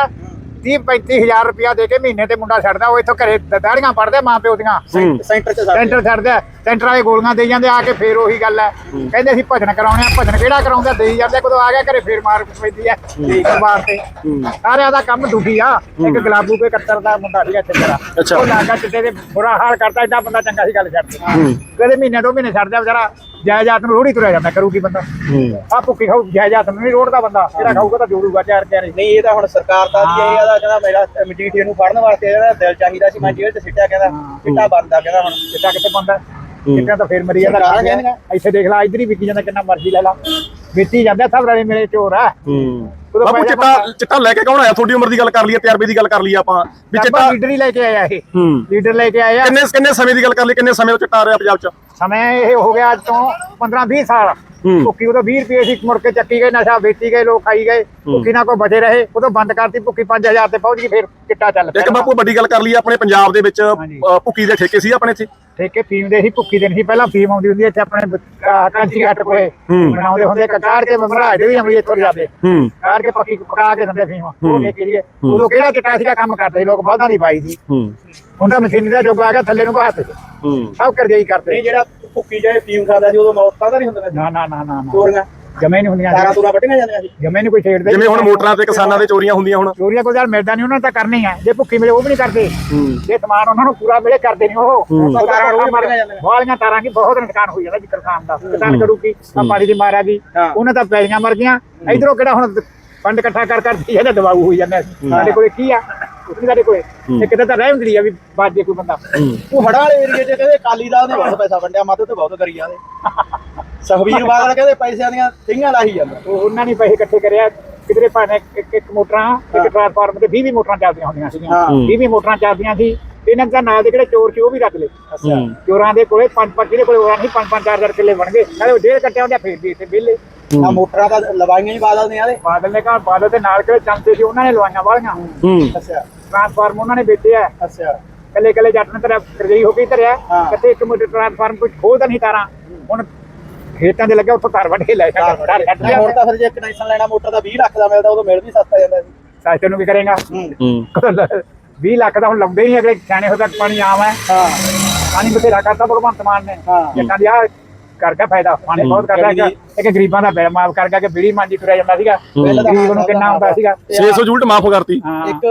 30 35000 ਰੁਪਇਆ ਦੇ ਕੇ ਮਹੀਨੇ ਤੇ ਮੁੰਡਾ ਛੱਡਦਾ ਉਹ ਇੱਥੋਂ ਘਰੇ ਦਾੜੀਆਂ ਪੜਦੇ ਮਾਂ ਪਿਓ ਦੀਆਂ। ਸੈਂਟਰ 'ਚ ਸੈਂਟਰ ਛੱਡਦੇ ਸੈਂਟਰ ਵਾਲੇ ਗੋਲੀਆਂ ਦੇਈ ਜਾਂਦੇ ਆ ਕੇ ਫੇਰ ਉਹੀ ਗੱਲ ਹੈ। ਕਹਿੰਦੇ ਅਸੀਂ ਭਜਨ ਕਰਾਉਣੇ ਆ ਭਜਨ ਕਿਹੜਾ ਕਰਾਉਂਦਾ ਦੇਈ ਜਾਂਦੇ ਕਦੋਂ ਆ ਗਿਆ ਘਰੇ ਫੇਰ ਮਾਰ ਪੈਂਦੀ ਹੈ। ਪਰਿਵਾਰ ਤੇ। ਸਾਰਿਆਂ ਦਾ ਕੰਮ ਦੁਖੀ ਆ। ਇੱਕ ਗਲਾਬੂ ਕੇ ਕੱਤਰ ਦਾ ਮੁੰਡਾ ਸੀਗਾ ਚਿੱਟਾ। ਉਹ ਲਾਗਾ ਚਿੱਟੇ ਦੇ ਬੁਰਾ ਹਾਲ ਕਰਦਾ ਏਡਾ ਬੰਦਾ ਚੰਗਾ ਸੀ ਗੱਲ ਛੱਡ ਕਦੇ ਮਹੀਨੇ ਦੋ ਮਹੀਨੇ ਛੱਡ ਜਾ ਵਿਚਾਰਾ ਜਾਇਦਾਦ ਨੂੰ ਰੋੜੀ ਤੁਰਿਆ ਜਾਂਦਾ ਕਰੂਗੀ ਬੰਦਾ। ਆ ਭੁੱਖੀ ਖਾਊ ਜਾਇਦਾਦ ਨੂੰ ਨਹੀਂ ਰੋੜਦਾ ਬੰਦਾ ਜਿਹੜਾ ਖਾਊਗਾ ਤਾਂ ਜੋੜੂਗਾ ਚਾਰ ਚਾਰੇ ਨਹੀਂ ਇਹ ਤਾਂ ਹੁਣ ਸਰਕਾਰ ਦੀ ਇਹ ਆਦਾ ਕਹਿੰਦਾ ਮੇਰਾ ਮਜੀਠੀਏ ਨੂੰ ਫੜਨ ਵਾਸਤੇ ਜਿਹੜਾ ਦਿਲ ਚਾਹੀਦਾ ਸੀ ਮੈਂ ਜੇਲ੍ਹ 'ਚ ਸਿੱਟਿਆ ਕਹਿੰਦਾ ਚਿੱਟਾ ਬੰਦਾ ਕਹਿੰਦਾ ਹੁਣ ਚਿੱਟਾ ਕਿੱਥੇ ਬੰਦਾ ਚਿੱਟਾ ਤਾਂ ਫੇਰ ਮਰੀ ਜਾਂਦਾ ਗਿਆ। ਕਹਿੰਦੀਆਂ। ਇੱਥੇ ਦੇਖ ਲੈ ਇੱਧਰ ਹੀ ਵਿਕੀ ਜਾਂਦਾ ਕਿੰਨਾ ਮਰਜ਼ੀ ਲੈ ਲਾ। ਵੇਚੀ ਜਾਂਦਾ ਸਭ ਰਲੇ ਮੇਰੇ ਚੋਰ ਆ। ਹੂੰ। ਬਾਪੂ ਚਿੱਟਾ ਚਿੱਟਾ ਲੈ ਕੇ ਕੌਣ ਆਇਆ? ਤੁਹਾਡੀ ਉਮਰ ਦੀ ਗੱਲ ਕਰ ਲਈਏ ਤਜਰਬੇ ਦੀ ਗੱਲ ਕਰ ਲਈਏ ਆਪਾਂ। ਵੀ ਚਿੱਟਾ ਲੀਡਰ ਹੀ ਲੈ ਕੇ ਆਇਆ ਇਹ। ਹੂੰ। ਲੀਡਰ ਲੈ ਕੇ ਆਇਆ। ਕਿੰਨੇ ਕਿੰਨੇ ਸਮੇਂ ਦੀ ਗੱਲ ਕਰ ਲਈ ਕਿੰਨੇ ਸਮੇਂ ਤੋਂ ਚਿੱਟਾ ਆ ਰਿਹਾ ਪੰਜਾਬ 'ਚ? ਸਮੇਂ ਇਹ ਹੋ ਗਿਆ ਅੱਜ ਤੋਂ 15 20 ਸਾਲ। ਭੁੱਕੀ ਉਦੋਂ 20 ਰੁਪਏ ਸੀ ਮੁੜ ਕੇ ਚੱਕੀ ਗਏ ਨਸ਼ਾ ਵੇਚੀ ਗਏ ਲੋਕ ਖਾਈ ਗਏ। ਭੁੱਕੀ ਨਾ ਕੋਈ ਬਚੇ ਰਹੇ ਉਦੋਂ ਬੰਦ ਕਰਤੀ ਭੁੱਕੀ 5000 ਤੇ ਪਹੁੰਚ ਗਈ ਫਿਰ ਚਿੱਟਾ ਚੱਲ ਪਿਆ। ਇੱਕ ਬਾਪੂ ਵੱਡੀ ਗੱਲ ਕਰ ਲਈਏ ਆਪਣੇ ਪੰਜਾਬ ਦੇ ਵਿੱਚ ਭੁੱਕੀ ਦੇ ਠੇਕੇ ਸੀ ਆਪਣੇ ਇੱਥੇ? ਠੇਕੇ ਫੀਮ ਦੇ ਸੀ ਭੁੱਕੀ ਦੇ ਨਹੀਂ ਸੀ ਪਹਿਲਾਂ ਫੀਮ ਆਉਂਦੀ ਹੁੰਦੀ ਇੱਥੇ ਆਪਣੇ ਕਾਂਚੀ ਘਾਟ ਕੋਲੇ। ਬਣਾਉਂਦੇ ਹੁੰਦੇ ਕਕਾਰ ਕੇ ਮਹਾਰਾਜ ਦੇ ਵੀ ਅਮਰੀ ਇੱਥੋਂ ਜਾਂਦੇ ਕਾਰ ਕੇ ਪੱਕੀ ਪਕਾ ਕੇ ਦਿੰਦੇ ਫੀਮ। ਉਹ ਦੀ ਉਦੋਂ ਕਿਹੜਾ ਚਿੱਟਾ ਸੀਗਾ ਕੰਮ ਕਰਦੇ ਲੋਕ ਬਹੁਤਾ ਨਹੀਂ ਪਾਈ ਸੀ। ਹੁਣ ਤਾਂ ਮਸ਼ੀਨ ਦਾ ਜੋਗ ਆ ਗਿਆ ਥੱਲੇ ਨੂੰ ਘਾਤ ਹੂੰ। ਸਭ ਕਰ ਜਾਈ ਕਰਦੇ ਜਿਹੜਾ ਭੁੱਕੀ ਜਾਏ ਫੀਮ ਖਾਂਦਾ ਸੀ ਉਦੋਂ ਮੌਤਾਂ ਤਾਂ ਨਹੀਂ ਹੁੰਦੀਆਂ ਨਾ ਨਾ ਨਾ ਨਾ ਨਾ। ਚੋਰੀਆਂ ਜਮੇ ਨਹੀਂ ਹੁੰਦੀਆਂ। ਤਾਰਾਂ ਤੂਰਾਂ ਵੱਟੀਆਂ ਜਾਂਦੀਆਂ ਸੀ। ਜਮੇ ਨਹੀਂ ਕੋਈ ਛੇੜਦੇ। ਜਿਵੇਂ ਹੁਣ ਮੋਟਰਾਂ ਤੇ ਕਿਸਾਨਾਂ ਦੇ ਚੋਰੀਆਂ ਹੁੰਦੀਆਂ ਹੁਣ। ਚੋਰੀਆਂ ਕੋਈ ਯਾਰ ਮਿਲਦਾ ਨਹੀਂ ਉਹਨਾਂ ਨੇ ਤਾਂ ਕਰਨੀ ਹੈ ਜੇ ਭੁੱਖੀ ਮਿਲੇ ਉਹ ਵੀ ਨਹੀਂ ਕਰਦੇ। ਹੂੰ। ਜੇ ਸਮਾਨ ਉਹਨਾਂ ਨੂੰ ਪੂਰਾ ਮਿਲੇ ਕਰਦੇ ਨਹੀਂ ਉਹ। ਹੂੰ। ਉਹ ਤਾਰਾਂ ਰੋਜ਼ ਵੱਢੀਆਂ ਜਾਂਦੀਆਂ। ਵਾਲੀਆਂ ਤਾਰਾਂ ਕੀ ਬਹੁਤ ਨੁਕਸਾਨ ਹੋਈ ਜਾਂਦਾ ਜੀ ਕਿਸਾਨ ਦਾ। ਕਿਸਾਨ ਕਰੂ ਕੀ ਆ ਪਾਣੀ ਦੀ ਮਾਰ ਆ ਗਈ। ਹਾਂ। ਉਹਨਾਂ ਤਾਂ ਪੈਲੀਆਂ ਮਰ ਗਈਆਂ। ਇਧਰੋਂ ਕਿਹੜਾ ਹੁਣ ਫੰਡ ਇਕੱਠਾ ਕਰ ਕਰ ਇਹਦਾ ਦਵਾਊ ਹੋਈ ਜਾਂਦਾ। ਸਾਡੇ ਕੋਲੇ ਕੀ ਆ? ਕੁਛ ਨੀ ਸਾਡੇ ਕੋਲੇ। ਇਹ ਕਿਤੇ ਤਾਂ ਰਹਿ ਹੁੰਦੀ ਆ ਵੀ ਬਾਜ ਜੇ ਕੋਈ ਬੰਦਾ। ਉਹ ਹੜਾਂ ਵਾਲੇ ਏਰੀਏ 'ਚ ਕਹਿੰਦੇ ਅਕਾਲੀ ਦਲ ਨੇ ਬਹੁਤ ਪੈਸਾ ਵੰਡਿਆ ਮੱਧ ਤੇ ਬਹੁਤ ਕਰੀ ਜਾਂਦੇ। ਸੁਖਬੀਰ ਬਾਦਲ ਕਹਿੰਦੇ ਪੈਸਿਆਂ ਦੀਆਂ ਸਿੰਘਾਂ ਲਾਹੀ ਜਾਂਦਾ। ਉਹ ਉਹਨਾਂ ਨੇ ਪੈਸੇ ਇਕੱਠੇ ਕਰਿਆ। ਕਿਧਰੇ ਭਾਵੇਂ ਇੱਕ ਇੱਕ ਮੋਟਰਾਂ ਇੱਕ ਟ੍ਰਾਂਸਫਾਰਮਰ ਤੇ 20 20 ਮੋਟਰਾਂ ਚੱਲਦੀਆਂ ਹੁੰਦੀਆਂ ਸੀਗੀਆਂ। ਹਾਂ। 20 20 ਮੋਟਰਾਂ ਚੱਲਦੀਆਂ ਸੀ। ਇਹਨਾਂ ਦਾ ਨਾਲ ਦੇ ਕਿਹੜੇ ਚੋਰ ਸੀ ਉਹ ਵੀ ਰੱਖ ਲਏ। ਚੋਰਾਂ ਦੇ ਕੋਲੇ ਪੰਜ ਪੰਜ ਜਿਹਦੇ ਕੋਲੇ ਹੋਇਆ ਨਹੀਂ ਪੰਜ ਪੰਜ ਚਾਰ ਚਾਰ ਕਿੱਲੇ ਬਣ ਗਏ। ਨਾਲੇ ਉਹ ਡੇਢ ਕੱਟਿਆ ਹੁੰਦੇ ਫੇਰ ਵੀ ਇੱਥੇ ਵਿਹਲੇ। ਆ ਮੋਟਰਾਂ ਤਾਂ ਲਵਾਈਆਂ ਹੀ ਬਾਦਲ ਨੇ। ਆਲੇ ਬਾਦਲ ਨੇ ਕਹਾ ਬਾਦਲ ਦੇ ਨਾਲ ਕਿਹੜੇ ਚੰਦੇ ਸੀ ਉਹਨਾਂ ਨੇ ਲਵਾਈਆਂ ਵਾਲੀਆਂ। ਹੂੰ। ਅੱਛਾ। ਟ੍ਰਾਂਸਫਾਰਮਰ ਉਹਨਾਂ ਨੇ ਵੇਚਿਆ ਅੱਛਾ। ਕੱਲੇ ਕੱਲੇ ਜੱਟ ਨੇ ਤੇਰਾ ਕਰਜਈ ਹੋ ਗਈ ਧਰਿਆ। ਕਿਤੇ ਇੱਕ ਮੋਟਰ ਟ੍ਰਾਂਸਫਾਰਮ ਕੁਝ ਖੋਲਦਾ ਨਹੀਂ ਤਾਰਾਂ। ਹੁਣ ਖੇਤਾਂ ਦੇ ਲੱਗਾ ਉੱਥੋਂ ਘਰ ਵੱਢ ਕੇ ਲੈ ਹੁਣ ਲਿਆ। ਤਾਂ ਫਿਰ ਜੇ ਕਨੈਕਸ਼ਨ ਲੈਣਾ ਮੋਟਰ ਦਾ 20 ਲੱਖ ਦਾ ਮਿਲਦਾ ਉਦੋਂ ਮਿਲ ਵੀ ਸਸਤਾ ਜਾਂਦਾ ਸੀ ਸਾਇਸਤੇ ਨੂੰ ਵੀ ਕਰੇਗਾ? ਹੂੰ। 20 ਲੱਖ ਦਾ ਹੁਣ ਲਾਉਂਦੇ ਹੀ ਨਹੀਂ ਅਗਲੇ ਸਿਆਣੇ ਹੋ ਤੱਕ ਪਾਣੀ ਆਮ ਹੈ। ਹਾਂ। ਪਾਣੀ ਬਥੇਰਾ ਕਰਤਾ ਭਗਵੰਤ ਮਾਨ ਨੇ। ਹਾਂ। ਜੱਟਾਂ ਦੀ ਆ ਕਰ ਗਿਆ ਫਾਇਦਾ ਪਾਣੀ ਬਹੁਤ ਕਰਦਾ ਹੈਗਾ। ਇੱਕ ਗਰੀਬਾਂ ਦਾ ਬਿੱਲ ਮਾਫ ਕਰ ਗਿਆ ਕਿ ਬੀੜੀ ਮਾਂਜੀ ਤੁਰਿਆ ਜਾਂਦਾ ਸੀਗਾ। ਗਰੀਬ ਨੂੰ ਕਿੰਨਾ ਹੁੰਦਾ ਸੀਗਾ। 600 ਯੂਨਿਟ ਮਾਫ ਕਰਤੀ। ਹਾਂ। ਇੱਕ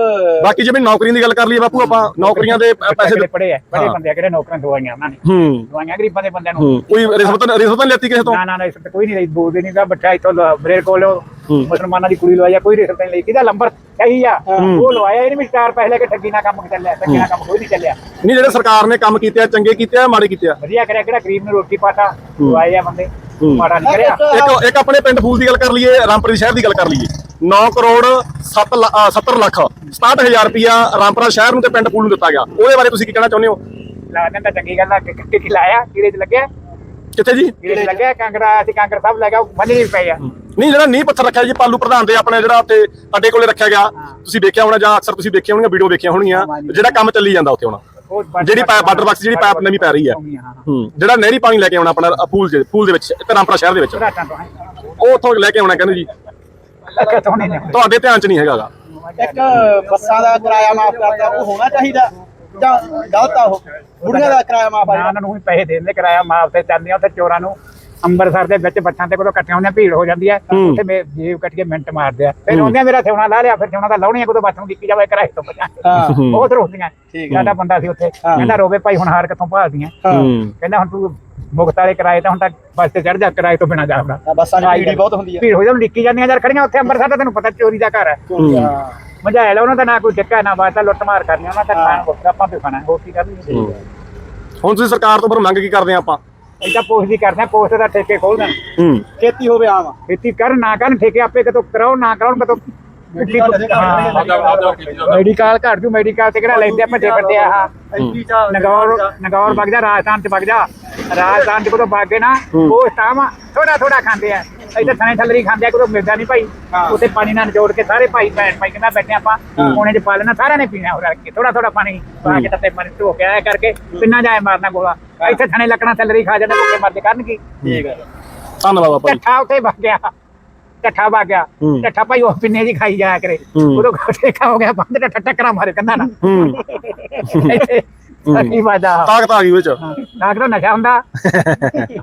ਬਾਕੀ ਜਿਵੇਂ ਨੌਕਰੀਆਂ ਦੀ ਗੱਲ ਕਰ ਲਈਏ ਬਾਪੂ ਆਪਾਂ ਨੌਕਰੀਆਂ ਦੇ ਪੈਸੇ ਪੜੇ ਆ ਬੜੇ। ਬੰਦੇ ਆ ਕਿਹੜੇ ਨੌਕਰਾਂ ਦਵਾਈਆਂ ਉਹਨਾਂ ਨੇ। ਹੂੰ। ਦਵਾਈਆਂ ਗਰੀਬਾਂ ਦੇ ਬੰਦਿਆਂ ਨੂੰ। ਕੋਈ ਰਿਸ਼ਵਤ ਰਿਸ਼ਵਤ ਨਹੀਂ ਲੈਤੀ ਕਿਸੇ ਤੋਂ? ਨਾ ਨਾ ਨਾ ਇਸ ਤੇ ਕੋਈ ਨਹੀਂ ਲਈ ਬੋਲਦੇ ਨਹੀਂ ਦਾ ਬੱਚਾ ਇਥੋਂ ਬਰੇਰ ਕੋਲ। ਮੁਸਲਮਾਨਾਂ ਦੀ ਕੁੜੀ ਲਵਾਇਆ ਕੋਈ ਰਿਸ਼ਵਤ ਨਹੀਂ ਲਈ। ਕਿਹਦਾ ਲੰਬਰ? ਸਹੀ ਆ। ਉਹ ਲਵਾਇਆ ਇਹਨੇ ਵੀ ਸਟਾਰ ਪੈਸੇ ਲੈ ਕੇ ਠੱਗੀ ਨਾਲ ਕੰਮ ਚੱਲਿਆ ਠੱਗੀ ਨਾਲ ਕੰਮ ਕੋਈ ਨਹੀਂ ਚੱਲਿਆ। ਨਹੀਂ ਜਿਹੜੇ ਸਰਕਾਰ ਨੇ ਕੰਮ ਕੀਤੇ ਆ ਚੰਗੇ ਕੀਤੇ ਆ ਮਾੜੇ ਕੀਤੇ ਆ? ਵਧੀਆ ਕਰਿਆ ਕਿਹੜਾ ਗਰੀਬ ਨੂੰ ਰੋਟੀ ਪਾਤਾ ਲਵਾਏ ਆ ਬੰਦੇ। ਮਾੜਾ ਨਹੀਂ ਕਰਿਆ। ਇੱਕ ਇੱਕ ਆਪਣੇ ਪਿੰਡ ਫੂਲ ਦੀ ਗੱਲ ਕਰ ਲਈਏ ਰਾਮਪੁਰ ਸ਼ਹਿਰ ਦੀ ਗੱਲ ਕਰ ਲਈਏ। 9 ਕਰੋੜ 7 70 ਲੱਖ 67000 ਰੁਪਿਆ ਰਾਮਪੁਰਾ ਸ਼ਹਿਰ ਨੂੰ ਤੇ ਪਿੰਡ ਫੂਲ ਨੂੰ ਦਿੱਤਾ ਗਿਆ। ਉਹਦੇ ਬਾਰੇ ਤੁਸੀਂ ਕੀ ਕਹਿਣਾ ਚਾਹੁੰਦੇ ਹੋ? ਲਾ ਦਿੰਦਾ ਚੰਗੀ ਗੱਲ ਆ ਕਿ ਕਿ ਲਾਇਆ 'ਚ ਲੱਗਿਆ? ਕਿੱਥੇ ਜੀ? ਕੀੜੇ 'ਚ ਲੱਗਿਆ ਕਾਂਗੜਾ ਅਸੀਂ ਕਾਂਗੜ ਸਾਹਿਬ ਲੱਗਾ ਮੰਨ ਨਹੀਂ ਪਏ ਆ। ਨਹੀਂ ਜਿਹੜਾ ਨੀਂਹ ਪੱਥਰ ਰੱਖਿਆ ਜੀ ਪਾਲੂ ਪ੍ਰਧਾਨ ਦੇ ਆਪਣੇ ਜਿਹੜਾ ਉੱਥੇ ਅੱਡੇ ਕੋਲੇ ਰੱਖਿਆ ਗਿਆ। ਤੁਸੀਂ ਦੇਖਿਆ ਹੋਣਾ ਜਾਂ ਅਕਸਰ ਤੁਸੀਂ ਦੇਖਿਆ ਹੋਣੀਆਂ ਵੀਡੀਓ ਦੇਖੀਆਂ ਹੋਣਗੀਆਂ ਜਿਹੜਾ ਕੰਮ ਚੱਲੀ ਜਾਂਦਾ ਉੱਥੇ ਹੁਣ। ਜਿਹੜੀ ਵਾਟਰ ਬਾਕਸ ਜਿਹੜੀ ਪਾਈਪ ਨਵੀਂ ਪੈ ਰਹੀ ਹੈ। ਹਾਂ ਜਿਹੜਾ ਨਹਿਰੀ ਪਾਣੀ ਲੈ ਕੇ ਆਉਣਾ ਆਪਣਾ ਫੂਲ ਦੇ ਫੂਲ ਦੇ ਵਿੱਚ ਇੱਕ ਰਾਮਪੁਰਾ ਸ਼ਹਿਰ ਦੇ ਵਿੱਚ। ਉਹ ਉੱਥੋਂ ਲੈ ਕੇ ਆਉਣਾ ਕਹਿੰਦੇ ਜੀ। ਤੁਹਾਡੇ ਧਿਆਨ 'ਚ ਨਹੀਂ ਹੈਗਾਗਾ ਇੱਕ ਬੱਸਾਂ ਦਾ ਕਿਰਾਇਆ ਮਾਫ ਕਰਤਾ ਉਹ ਹੋਣਾ ਚਾਹੀਦਾ? ਜਾਂ ਗਲਤ ਆ ਉਹ? ਬੁੜੀਆਂ ਦਾ ਕਿਰਾਇਆ ਮਾਫ ਆ ਨਾ ਉਹਨਾਂ ਨੂੰ ਵੀ ਪੈਸੇ ਦੇਣ ਦੇ ਕਿਰਾਇਆ ਮਾਫ ਤੇ ਜਾਂਦੀਆਂ ਉੱਥੇ ਚੋਰਾਂ ਨੂੰ। ਅੰਮ੍ਰਿਤਸਰ ਦੇ ਵਿੱਚ ਬੱਚਾਂ ਤੇ ਕੋਲੋਂ ਇਕੱਠੀਆਂ ਹੁੰਦੀਆਂ ਭੀੜ ਹੋ ਜਾਂਦੀ ਹੈ। ਉੱਥੇ ਮੇ ਜੇਬ ਕੱਟ ਕੇ ਮਿੰਟ ਮਾਰਦੇ ਆ। ਫਿਰ ਆਉਂਦੇ ਆ ਮੇਰਾ ਥਿਉਣਾ ਲਾ ਲਿਆ ਫਿਰ ਥਿਉਣਾ ਤਾਂ ਲਾਉਣੀ ਆ ਕੋਦੋਂ ਨੂੰ ਡਿੱਕੀ ਜਾਵੇ ਕਿਰਾਏ ਤੋਂ ਬਚਾ। ਹਾਂ। ਬਹੁਤ ਰੋਂਦੀਆਂ। ਠੀਕ ਸਾਡਾ ਬੰਦਾ ਸੀ ਉੱਥੇ। ਕਹਿੰਦਾ ਰੋਵੇ ਭਾਈ ਹੁਣ ਹਾਰ ਕਿੱਥੋਂ ਭਾਲਦੀਆਂ? ਹੂੰ। ਕਹਿੰਦਾ ਹੁਣ ਤੂੰ ਮੁਕਤ ਵਾਲੇ ਕਿਰਾਏ ਤਾਂ ਹੁਣ ਤਾਂ ਬੱਸ ਤੇ ਚੜ ਜਾ ਕਿਰਾਏ ਤੋਂ ਬਿਨਾ ਜਾਵੜਾ ਤਾਂ ਬੱਸਾਂ 'ਚ ਭੀੜ ਹੀ ਬਹੁਤ ਹੁੰਦੀ ਹੈ ਭੀੜ ਹੋ ਜਾਂਦੀ ਡਿੱਕੀ ਜਾਂਦੀਆਂ ਯਾਰ ਖੜੀਆਂ ਉੱਥੇ ਅੰਮ੍ਰਿਤਸਰ ਦਾ ਤੈਨੂੰ ਪਤਾ ਚੋਰੀ ਦਾ ਘਰ ਹੈ ਹਾਂ। ਮਜ਼ਾ ਆਇਆ ਉਹਨਾਂ ਦਾ ਨਾ ਕੋਈ ਟਿੱਕਾ ਨਾ ਬਾਤ ਲੁੱਟ ਮਾਰ ਕਰਨੀ ਉਹਨਾਂ ਦਾ ਖਾਣ ਬੋਲ ਆਪਾਂ ਤੇ ਖਾਣਾ ਹੋਰ ਕੀ ਕਰਨੀ ਹੁਣ ਤੁਸੀਂ ਸਰਕਾਰ ਤੋਂ ਫਿਰ ਮੰਗ ਕੀ ਕਰਦੇ ਆ ਆਪਾਂ? ਇਦਾਂ ਪੋਸਟ ਦੀ ਕਰਦੇ ਆ ਪੋਸਟ ਦਾ ਠੇਕੇ ਖੋਲ ਦੇਣ ਹੂੰ। ਖੇਤੀ ਹੋਵੇ ਆਮ। ਖੇਤੀ ਕਰਨ ਨਾ ਕਰਨ ਠੇਕੇ ਆਪੇ ਕਦੋਂ ਕਰਾਓ ਨਾ ਕਰਾਉਣ ਕਦੋਂ ਮੈਡੀਕਲ ਘਰ ਜੂ ਮੈਡੀਕਲ ਤੇ ਕਿਹੜਾ ਲੈਂਦੇ ਆ ਭੱਜੇ ਫਿਰਦੇ ਆ ਆਹ। ਨਗੌਰ ਨਗੌਰ ਵਗ ਜਾ ਰਾਜਸਥਾਨ ਚ ਵਗ ਜਾ। ਰਾਜਸਥਾਨ ਚ ਕੋਦੋਂ ਵਗ ਗਏ ਨਾ ਉਹ ਟਾਮ ਥੋੜਾ ਥੋੜਾ ਖਾਂਦੇ ਆ। ਇੱਥੇ ਥਣੇ ਥੱਲਰੀ ਖਾਂਦੇ ਆ ਕੋਦੋਂ ਮਿਲਦਾ ਨਹੀਂ ਭਾਈ। ਉੱਥੇ ਪਾਣੀ ਨਾਲ ਨਿਚੋੜ ਕੇ ਸਾਰੇ ਭਾਈ ਭੈਣ ਭਾਈ ਕਹਿੰਦਾ ਬੈਠੇ ਆਪਾਂ ਕੋਨੇ ਚ ਪਾ ਲੈਣਾ ਸਾਰਿਆਂ ਨੇ ਪੀਣਾ ਹੋ ਰਲ ਕੇ ਥੋੜਾ ਥੋੜਾ ਪਾਣੀ ਪਾ ਕੇ ਤੱਤੇ ਪਾਣੀ ਧੋ ਕੇ ਆਇਆ ਕਰਕੇ ਪਿੰਨਾ ਜਾਏ ਮਾਰਨਾ ਗੋਲਾ। ਇੱਥੇ ਥਣੇ ਲੱਕਣਾ ਥੱਲਰੀ ਖਾ ਜਾਂਦੇ ਭੁੱਖੇ ਮਰਦੇ ਕਰਨ ਕੀ ਠੀਕ ਹੈ ਧੰਨਵਾਦ ਬਾਬਾ ਜੀ। ਢੱਠਾ ਉੱਥੇ ਵਗ ਗਿਆ। ਵਗ। ਢੱਠਾ ਭਾਈ ਉਹ ਪਿੰਨੇ ਦੀ ਖਾਈ ਜਾਇਆ ਕਰੇ। ਉਦੋਂ ਠੇਕਾ ਹੋ ਗਿਆ ਬੰਦ ਢੱਠਾ ਟੱਕਰਾਂ ਮਾਰੇ ਕੰਨਾਂ ਇੱਥੇ ਕੀ ਵਾਦਾ। ਤਾਕਤ ਆ ਗਈ ਵਿੱਚ। ਨਾ ਕਿਹੜਾ ਨਸ਼ਾ ਹੁੰਦਾ।